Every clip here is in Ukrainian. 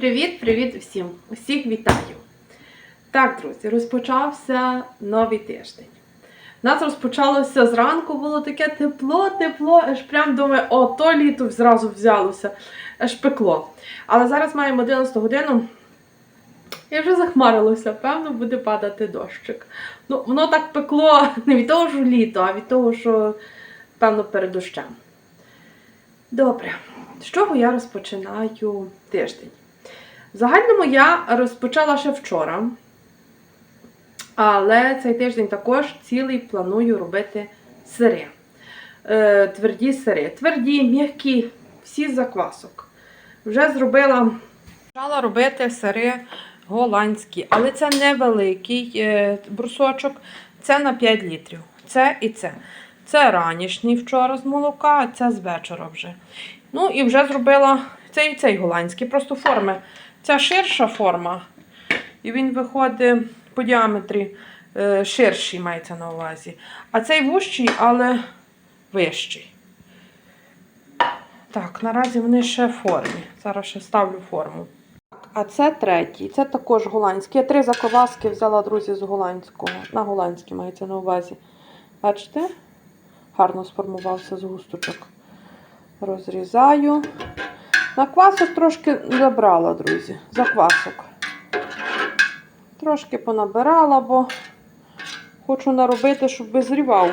Привіт-привіт всім! Усіх вітаю! Так, друзі, розпочався новий тиждень. У нас розпочалося зранку, було таке тепло, тепло, аж прям думаю, о, то літо зразу взялося, аж пекло. Але зараз маємо 11 годину і вже захмарилося, певно, буде падати дощик. Ну, воно так пекло не від того, що літо, а від того, що, певно, перед дощем. Добре, з чого я розпочинаю тиждень? В загальному я розпочала ще вчора, але цей тиждень також цілий планую робити сири. Е, тверді сири. Тверді, м'які, всі з заквасок. Вже зробила, почала робити сири голландські, але це невеликий е, брусочок, це на 5 літрів. Це і це. Це ранішній вчора з молока, а це з вечора вже. Ну і вже зробила цей і цей голландський, просто форми. Ця ширша форма, і він виходить по діаметрі е, ширший, мається на увазі. А цей вущий, але вищий. Так, наразі вони ще в формі. Зараз ще ставлю форму. А це третій, це також голландський. Я три закваски взяла, друзі, з голландського. На голландський мається на увазі. Бачите? Гарно сформувався з густочок. Розрізаю. На квасок трошки забрала, друзі. Заквасок. Трошки понабирала, бо хочу наробити, щоб визрівав.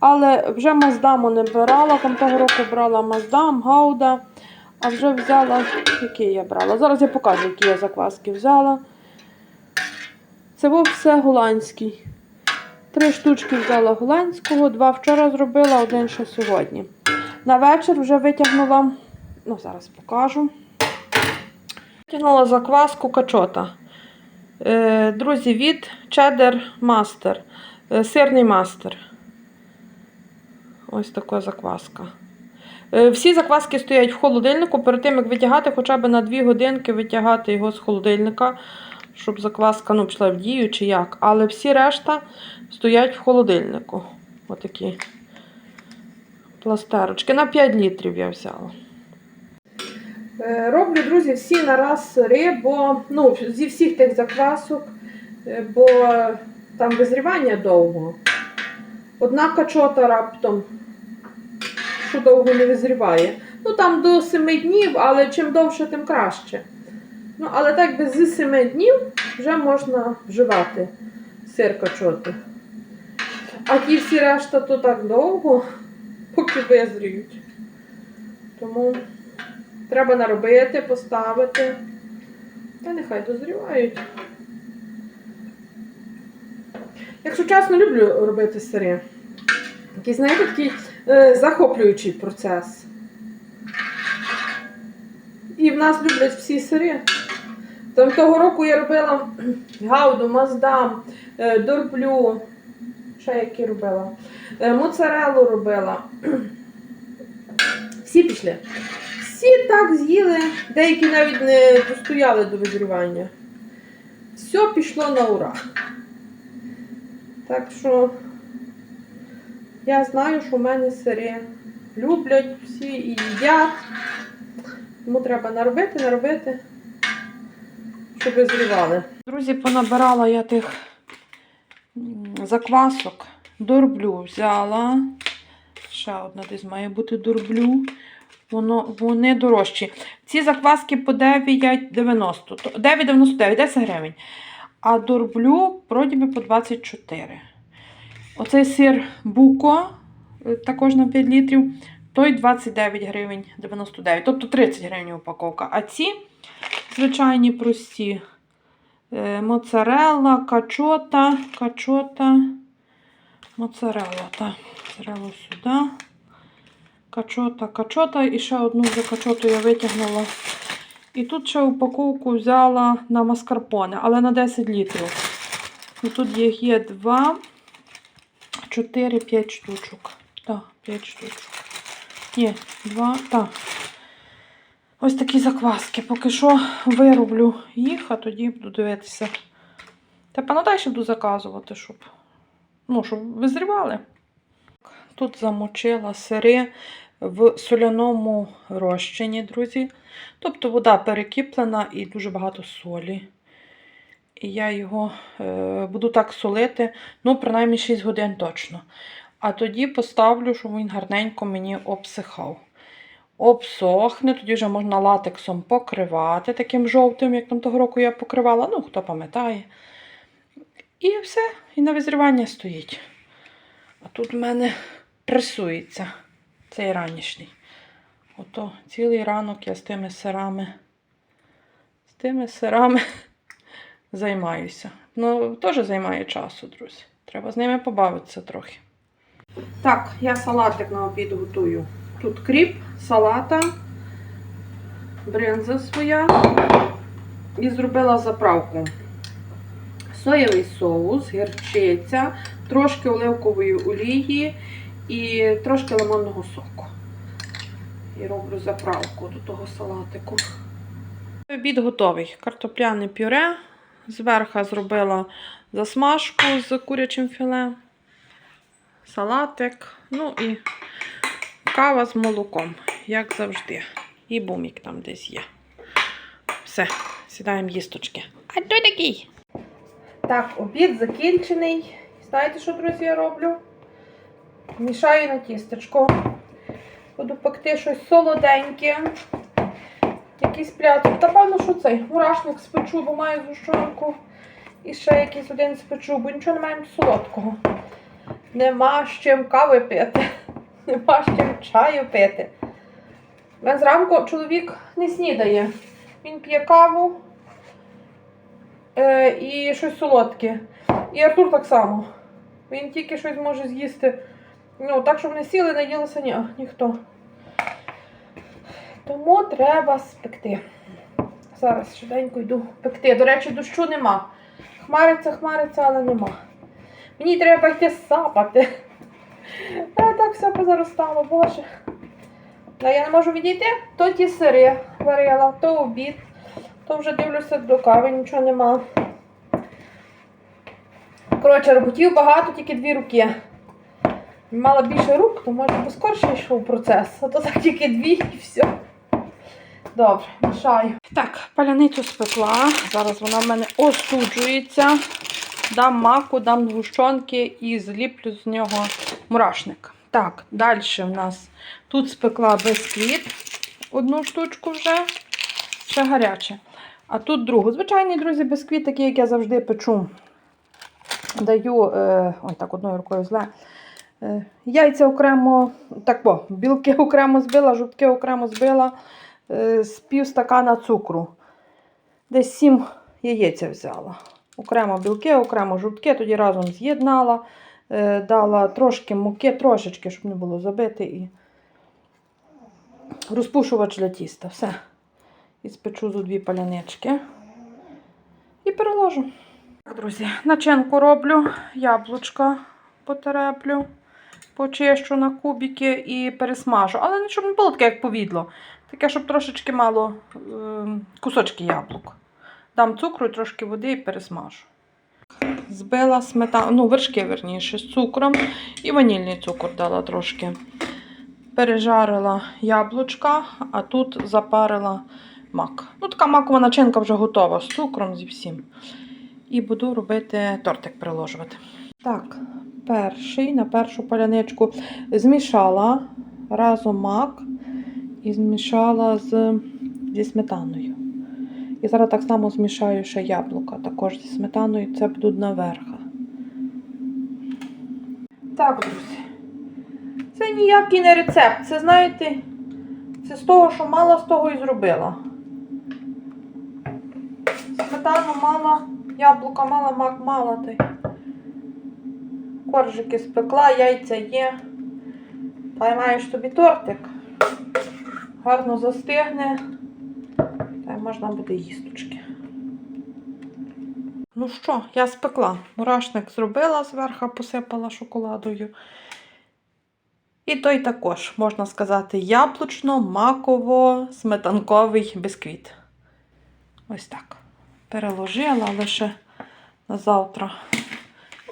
Але вже маздаму не брала, там того року брала маздам, гауда. А вже взяла, який я брала. Зараз я покажу, які я закваски взяла. Це був все голландський. Три штучки взяла голландського, два вчора зробила, один ще сьогодні. На вечір вже витягнула, ну зараз покажу. Витягнула закваску качота. Е, друзі, від Cheddar Master. Е, сирний мастер. Ось така закваска. Е, Всі закваски стоять в холодильнику. Перед тим, як витягати, хоча б на 2 годинки витягати його з холодильника, щоб закваска ну, пішла в дію чи як. Але всі решта стоять в холодильнику. Отакі пластерочки. На 5 літрів я взяла. Е, Роблю, друзі, всі на раз сири, бо ну, зі всіх тих заквасок, е, бо там визрівання довго. Одна качота раптом, що довго не визріває. Ну там до 7 днів, але чим довше, тим краще. Ну, але так би з 7 днів вже можна вживати сир качоти. А ті всі решта то так довго, поки визріють. Тому треба наробити, поставити. Та нехай дозрівають. Якщо чесно, люблю робити сири. Такий, знаєте, такий е, захоплюючий процес. І в нас люблять всі сири. Там того року я робила гауду, маздам, е, дорблю. Ще які робила. Е, моцарелу робила. Всі пішли. Всі так з'їли, деякі навіть не достояли до визрівання. Все пішло на ура. Так що я знаю, що в мене сири люблять всі і їдять. Тому треба наробити, наробити, щоб визрівали. Друзі, понабирала я тих заквасок. Дорблю взяла. Ще одна десь має бути дорблю. Воно, вони дорожчі. Ці закваски по 9,90. 9,99, 10 гривень. А дорблю вроді по 24. Оцей сир Буко, е, також на 5 літрів, той 29 гривень 99, тобто 30 гривень упаковка. А ці звичайні прості. Е, Моцарелла, качота, качота, моцарелла. Та, моцареллу сюди. Качота, качота. І ще одну вже качоту я витягнула. І тут ще упаковку взяла на маскарпоне, але на 10 літрів. І тут їх є 2, 4, 5 штучок. Так, 5 штучок. Ні, 2, так. Ось такі закваски. Поки що вироблю їх, а тоді буду дивитися. Та на далі буду заказувати, щоб, ну, щоб визрівали. Тут замочила сири. в соляному розчині, друзі. Тобто вода перекіплена і дуже багато солі. І я його е, буду так солити, ну, принаймні 6 годин точно. А тоді поставлю, щоб він гарненько мені обсихав. Обсохне, тоді вже можна латексом покривати таким жовтим, як там того року я покривала. Ну, хто пам'ятає. І все, і на визрівання стоїть. А тут в мене пресується цей ранішній. Ото цілий ранок я з тими сирами, з тими сирами займаюся. Ну, теж займає часу, друзі. Треба з ними побавитися трохи. Так, я салатик на обід готую. Тут кріп, салата, бринза своя. І зробила заправку. Соєвий соус, гірчиця, трошки оливкової олії і трошки лимонного соку. І роблю заправку до того салатику. Обід готовий. Картопляне пюре. Зверху зробила засмажку з курячим філе, салатик, ну і кава з молоком, як завжди. І бумік там десь є. Все, сідаємо їсточки. А той такий. Так, обід закінчений. Знаєте, що, друзі, я роблю? Мішаю на тістечко. Буду пекти щось солоденьке. Якийсь пляцок. Та певно, що цей мурашник спечу, бо маю зущенку. І ще якийсь один спечу, бо нічого немає солодкого. Нема з чим кави пити. Нема з чим чаю пити. У мене зранку чоловік не снідає. Він п'є каву е, і щось солодке. І Артур так само. Він тільки щось може з'їсти. Ну, так, щоб не сіли, не їлися ні, ніхто. Тому треба спекти. Зараз швиденько йду пекти. До речі, дощу нема. Хмариться, хмариться, але нема. Мені треба йти сапати. А так все позаростало, боже. Та я не можу відійти, то ті сири варила, то обід, то вже дивлюся до кави, нічого нема. Коротше, роботів багато, тільки дві руки. Мала більше рук, то може б скорше йшов процес. А то так тільки дві і все. Добре, мішаю. Так, паляницю спекла. Зараз вона в мене остуджується. Дам маку, дам згущенки і зліплю з нього мурашник. Так, далі в нас тут спекла бисквіт. Одну штучку вже, ще гаряче. А тут другу. Звичайний, друзі, бисквіт, такий, як я завжди печу. Даю, е, ой, так, одною рукою зле. Е, яйця окремо, так, о, білки окремо збила, жовтки окремо збила, е, з пів стакана цукру. Десь сім яєць взяла. Окремо білки, окремо жовтки, тоді разом з'єднала, е, дала трошки муки, трошечки, щоб не було забити, і розпушувач для тіста. Все. І спечу зо дві палянички. І переложу. Так, друзі, начинку роблю, яблучка потереплю, почищу на кубики і пересмажу. Але щоб не було таке, як повідло. Таке, щоб трошечки мало е, кусочки яблук. Дам цукру і трошки води і пересмажу. Збила сметану, ну, вершки, верніше, з цукром і ванільний цукор дала трошки. Пережарила яблучка, а тут запарила мак. Ну, така макова начинка вже готова з цукром, зі всім. І буду робити тортик приложувати. Так, перший на першу паляничку змішала разом мак і змішала з, зі сметаною. І зараз так само змішаю ще яблука, також зі сметаною, це будуть наверх. Так, друзі. Це ніякий не рецепт. Це, знаєте, це з того, що мала, з того і зробила. Сметану мала, яблука мала, мак мала. Й Коржики спекла, яйця є. Й тобі тортик. Гарно застигне. Та й можна буде їсточки. Ну що, я спекла. Мурашник зробила зверху, посипала шоколадою. І той також, можна сказати, яблучно-маково-сметанковий бисквіт. Ось так. Переложила лише на завтра.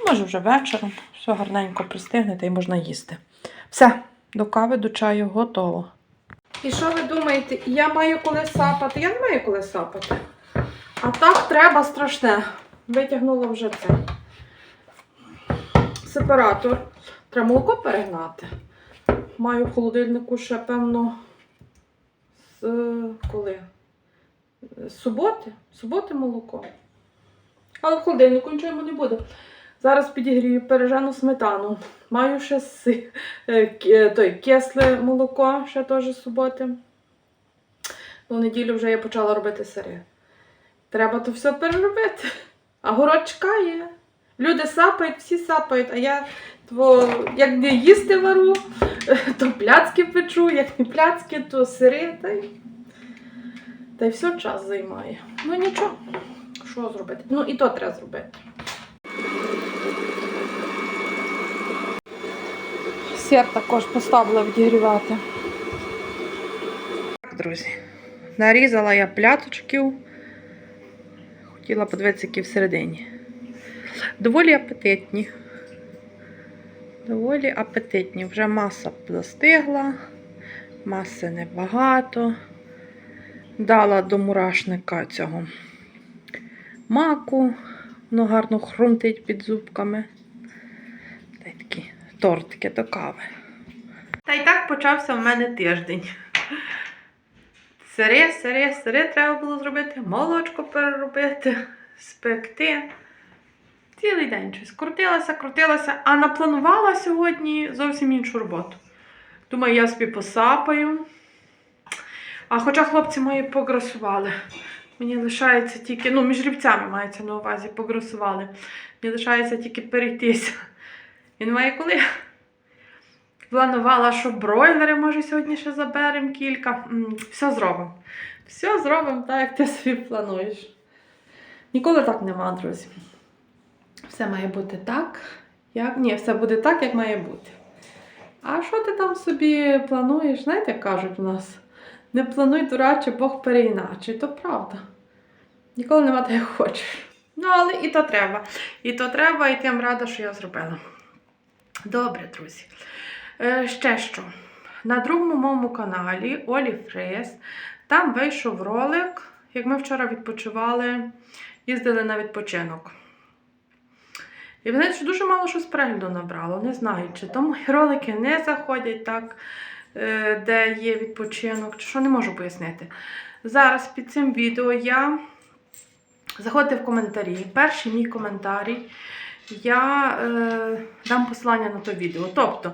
Може, вже вечором. Все гарненько пристигне та й можна їсти. Все, До кави, до чаю готово. І що ви думаєте, я маю коли сапати? Я не маю коли сапати. А так треба страшне. Витягнула вже це. Сепаратор. Треба молоко перегнати. Маю в холодильнику ще, певно, з коли? З суботи. З суботи молоко. Але в холодильнику нічого йому не буде. Зараз підігрію пережену сметану. Маю ще си, е, е, той, кисле молоко, ще теж з суботи. Ну, неділю вже я почала робити сири. Треба то все переробити. А город чекає. Люди сапають, всі сапають, а я тво, як не їсти вару, то пляцки печу, як не пляцки, то сири. Та й, та й все час займає. Ну нічого. Що зробити? Ну і то треба зробити. Сир також поставила відігрівати. Так, друзі. Нарізала я пляточків. Хотіла подивитися, які всередині. Доволі апетитні. Доволі апетитні. Вже маса застигла, маси небагато. Дала до мурашника цього маку. Воно гарно хрумтить під зубками. Та й такі тортики до кави. Та й так почався в мене тиждень. Сири, сири, сири треба було зробити, молочко переробити, спекти. Цілий день щось крутилася, крутилася, а напланувала сьогодні зовсім іншу роботу. Думаю, я собі посапаю. А хоча хлопці мої пограсували. Мені лишається тільки, ну, між рівцями мається на увазі, пограсували. Мені лишається тільки перейтися. І немає коли. Планувала, що бройлери, може, сьогодні ще заберемо кілька. Все зробимо. Все зробимо так, як ти собі плануєш. Ніколи так нема, друзі. Все має бути так, як. Ні, все буде так, як має бути. А що ти там собі плануєш? Знаєте, як кажуть у нас? Не плануй, дураче, Бог переіначе. То правда. Ніколи нема так, як хочеш. Ну, але і то треба. І то треба, і тим рада, що я зробила. Добре, друзі. Е, ще що. На другому моєму каналі Олі Фрес там вийшов ролик, як ми вчора відпочивали, їздили на відпочинок. І вони що дуже мало що з перегляду набрало. Не знаю, чи то мої ролики не заходять так, е, де є відпочинок, чи що не можу пояснити. Зараз під цим відео я заходьте в коментарі. Перший мій коментарій я е, дам посилання на то відео. Тобто,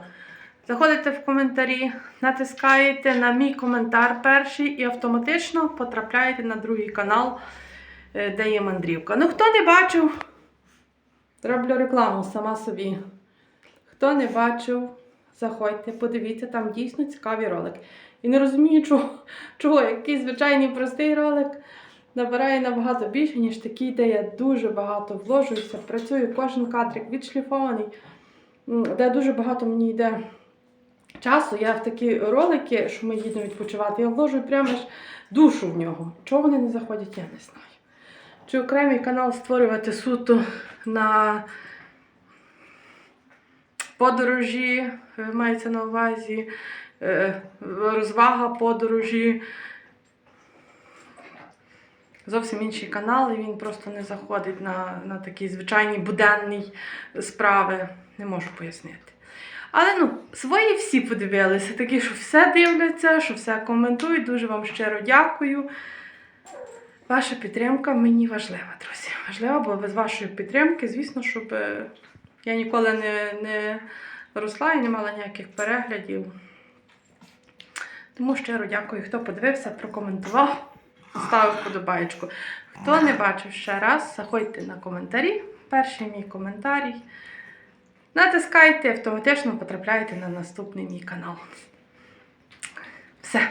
заходите в коментарі, натискаєте на мій коментар перший і автоматично потрапляєте на другий канал, е, де є мандрівка. Ну, хто не бачив, роблю рекламу сама собі. Хто не бачив, заходьте, подивіться, там дійсно цікаві ролики. І не розумію, чого, чого який звичайний простий ролик набирає набагато більше, ніж такий, де я дуже багато вложуюся, працюю, кожен кадрик відшліфований, де дуже багато мені йде часу. Я в такі ролики, що ми їдемо відпочивати, я вложу прямо аж душу в нього. Чого вони не заходять, я не знаю. Чи окремий канал створювати суто на подорожі, е, мається на увазі, е, розвага подорожі. Зовсім інший канал, і він просто не заходить на, на такі звичайні буденні справи. Не можу пояснити. Але ну, свої всі подивилися, такі, що все дивляться, що все коментують. Дуже вам щиро дякую. Ваша підтримка мені важлива, друзі. Важлива, бо без вашої підтримки, звісно, щоб е, я ніколи не, не росла і не мала ніяких переглядів. Тому щиро дякую, хто подивився, прокоментував, ставив вподобаєчку. Хто не бачив ще раз, заходьте на коментарі. Перший мій коментарій. Натискайте, автоматично потрапляєте на наступний мій канал. Все.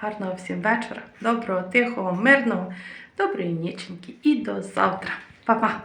Гарного всім вечора, доброго, тихого, мирного, доброї ніченьки і до завтра. Па-па!